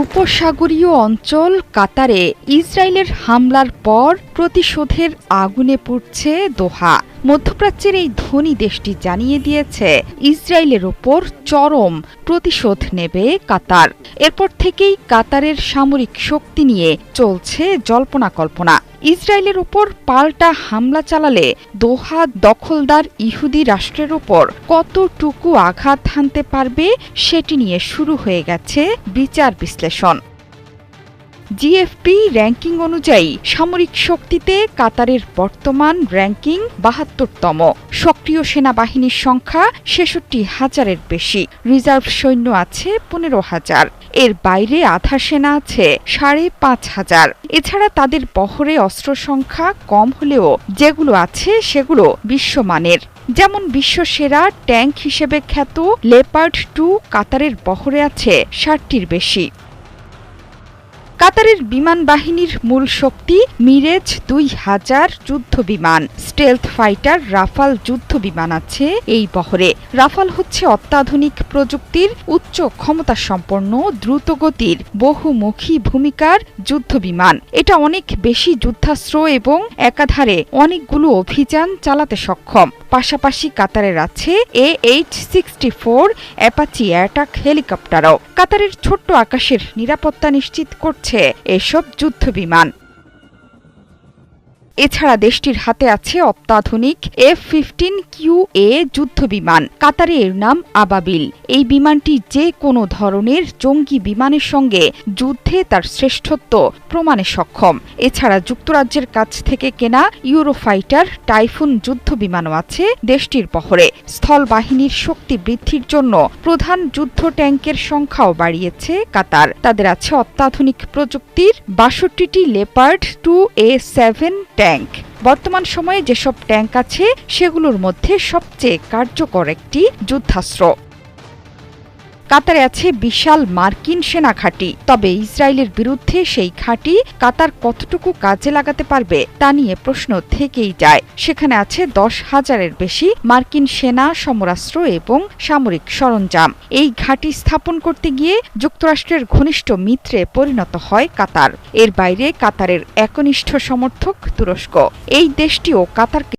উপসাগরীয় অঞ্চল কাতারে ইসরায়েলের হামলার পর প্রতিশোধের আগুনে পুড়ছে দোহা। মধ্যপ্রাচ্যের এই ধনী দেশটি জানিয়ে দিয়েছে, ইসরায়েলের ওপর চরম প্রতিশোধ নেবে কাতার। এরপর থেকেই কাতারের সামরিক শক্তি নিয়ে চলছে জল্পনা কল্পনা। ইসরায়েলের ওপর পাল্টা হামলা চালালে দোহা দখলদার ইহুদি রাষ্ট্রের ওপর কতটুকু আঘাত হানতে পারবে সেটি নিয়ে শুরু হয়ে গেছে বিচার বিশ্লেষণ। জিএফপি র্যাঙ্কিং অনুযায়ী সামরিক শক্তিতে কাতারের বর্তমান র্যাঙ্কিং বাহাত্তরতম। সক্রিয় সেনাবাহিনীর সংখ্যা ছেষট্টি হাজারের বেশি। রিজার্ভ সৈন্য আছে পনেরো হাজার। এর বাইরে আধা সেনা আছে সাড়ে পাঁচ হাজার। এছাড়া তাদের বহরে অস্ত্র সংখ্যা কম হলেও যেগুলো আছে সেগুলো বিশ্বমানের। যেমন বিশ্বসেরা ট্যাঙ্ক হিসেবে খ্যাত লেপার্ড টু কাতারের বহরে আছে ষাটটির বেশি। কাতারের বিমান বাহিনীর মূল শক্তি মিরেজ দুই হাজার যুদ্ধ বিমান। স্টেলথ ফাইটার রাফাল যুদ্ধ বিমান আছে এই বহরে। রাফাল হচ্ছে অত্যাধুনিক প্রযুক্তির উচ্চ ক্ষমতা সম্পন্ন দ্রুতগতির, বহুমুখী ভূমিকার যুদ্ধ বিমান। এটা অনেক বেশি যুদ্ধাস্ত্র এবং একাধারে অনেকগুলো অভিযান চালাতে সক্ষম। পাশাপাশি কাতারের আছে A eight sixty four Apache attack হেলিকপ্টারও। কাতারের ছোট্ট আকাশের নিরাপত্তা নিশ্চিত করছে এসব যুদ্ধ বিমান এছাড়া দেশটির হাতে আছে অত্যাধুনিক এফ ফিফটিন কিউ এ যুদ্ধ বিমান, কাতারে এর নাম আবাবিল। এই বিমানটি যে কোনো ধরনের জঙ্গি বিমানের সঙ্গে যুদ্ধে তার শ্রেষ্ঠত্ব প্রমাণে সক্ষম। এছাড়া যুক্তরাজ্যের কাছ থেকে কেনা ইউরোফাইটার টাইফুন যুদ্ধ বিমানও আছে দেশটির বহরে। স্থল বাহিনীর শক্তি বৃদ্ধির জন্য প্রধান যুদ্ধ ট্যাঙ্কের সংখ্যাও বাড়িয়েছে কাতার। তাদের আছে অত্যাধুনিক প্রযুক্তির বাষট্টিটি leopard two A seven tank. বর্তমান সময়ে যেসব ট্যাঙ্ক আছে সেগুলোর মধ্যে সবচেয়ে কার্যকর একটি যুদ্ধাস্ত্র। কাতারে আছে বিশাল মার্কিন সেনা ঘাঁটি। তবে ইসরায়েলের বিরুদ্ধে সেই ঘাঁটি কাতার কতটুকু কাজে লাগাতে পারবে তা নিয়ে প্রশ্ন থেকেই যায়। সেখানে আছে দশ হাজারের বেশি মার্কিন সেনা, সমরাস্ত্র এবং সামরিক সরঞ্জাম। এই ঘাঁটি স্থাপন করতে গিয়ে যুক্তরাষ্ট্রের ঘনিষ্ঠ মিত্রে পরিণত হয় কাতার। এর বাইরে কাতারের একনিষ্ঠ সমর্থক তুরস্ক। এই দেশটিও কাতারকে